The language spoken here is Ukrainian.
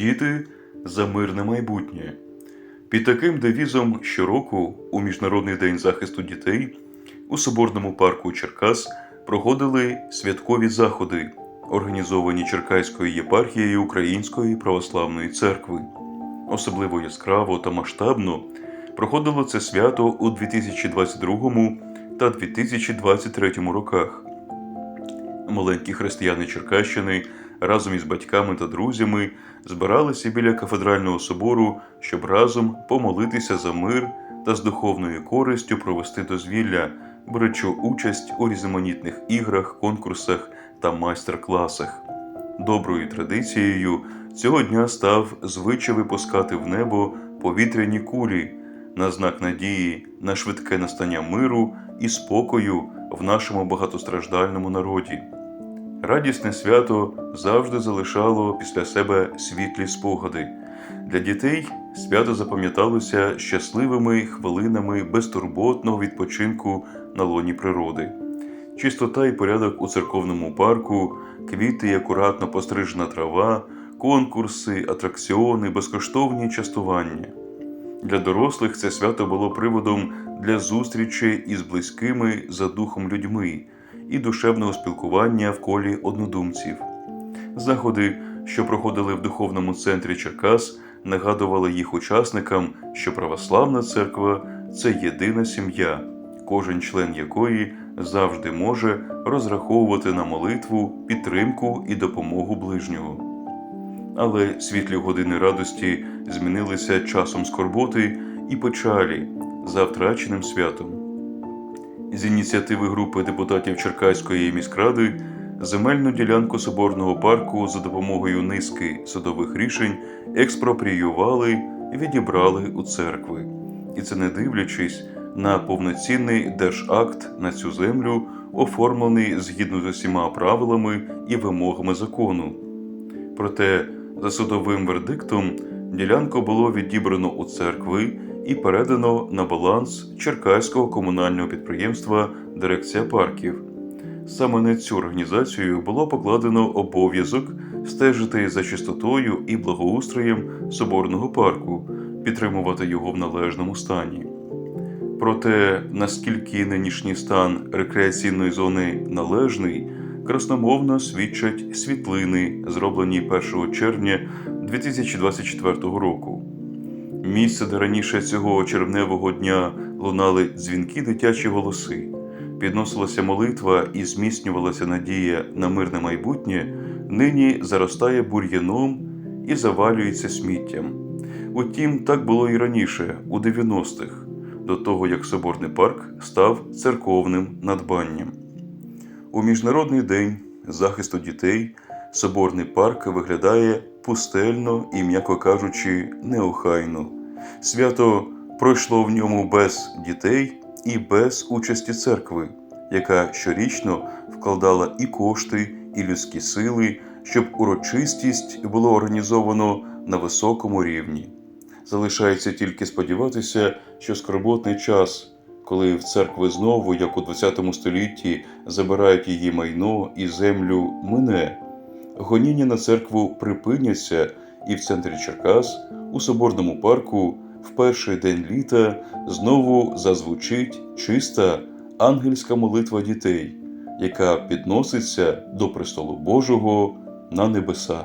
Діти за мирне майбутнє. Під таким девізом щороку у Міжнародний день захисту дітей у Соборному парку Черкас проходили святкові заходи, організовані Черкаською єпархією Української православної церкви. Особливо яскраво та масштабно проходило це свято у 2022 та 2023 роках. Маленькі християни Черкащини разом із батьками та друзями збиралися біля кафедрального собору, щоб разом помолитися за мир та з духовною користю провести дозвілля, беручи участь у різноманітних іграх, конкурсах та майстер-класах. Доброю традицією цього дня став звичай випускати в небо повітряні кулі на знак надії на швидке настання миру і спокою в нашому багатостраждальному народі. Радісне свято завжди залишало після себе світлі спогади. Для дітей свято запам'яталося щасливими хвилинами безтурботного відпочинку на лоні природи. Чистота і порядок у церковному парку, квіти і акуратно пострижена трава, конкурси, атракціони, безкоштовні частування. Для дорослих це свято було приводом для зустрічі із близькими за духом людьми і душевного спілкування в колі однодумців. Заходи, що проходили в духовному центрі Черкас, нагадували їх учасникам, що православна церква це єдина сім'я, кожен член якої завжди може розраховувати на молитву, підтримку і допомогу ближнього. Але світлі години радості змінилися часом скорботи і печалі за втраченим святом. З ініціативи групи депутатів Черкаської міськради земельну ділянку соборного парку за допомогою низки судових рішень експропріювали і відібрали у церкви. І це не дивлячись на повноцінний держакт на цю землю, оформлений згідно з усіма правилами і вимогами закону. Проте, за судовим вердиктом, ділянку було відібрано у церкви і передано на баланс Черкаського комунального підприємства Дирекція парків. Саме на цю організацію було покладено обов'язок стежити за чистотою і благоустроєм соборного парку, підтримувати його в належному стані. Проте, наскільки нинішній стан рекреаційної зони належний, красномовно свідчать світлини, зроблені 1 червня 2024 року. Місце, де раніше цього червневого дня лунали дзвінки дитячі голоси, підносилася молитва і зміцнювалася надія на мирне майбутнє, нині заростає бур'яном і завалюється сміттям. Утім, так було і раніше, у 90-х, до того як Соборний парк став церковним надбанням. У Міжнародний день захисту дітей Соборний парк виглядає пустельно і, м'яко кажучи, неохайно. Свято пройшло в ньому без дітей і без участі церкви, яка щорічно вкладала і кошти, і людські сили, щоб урочистість було організовано на високому рівні. Залишається тільки сподіватися, що скорботний час, коли в церкви знову, як у ХХ столітті, забирають її майно і землю, мине. Гоніння на церкву припиняться, і в центрі Черкас, у соборному парку, в перший день літа знову зазвучить чиста ангельська молитва дітей, яка підноситься до престолу Божого на небеса.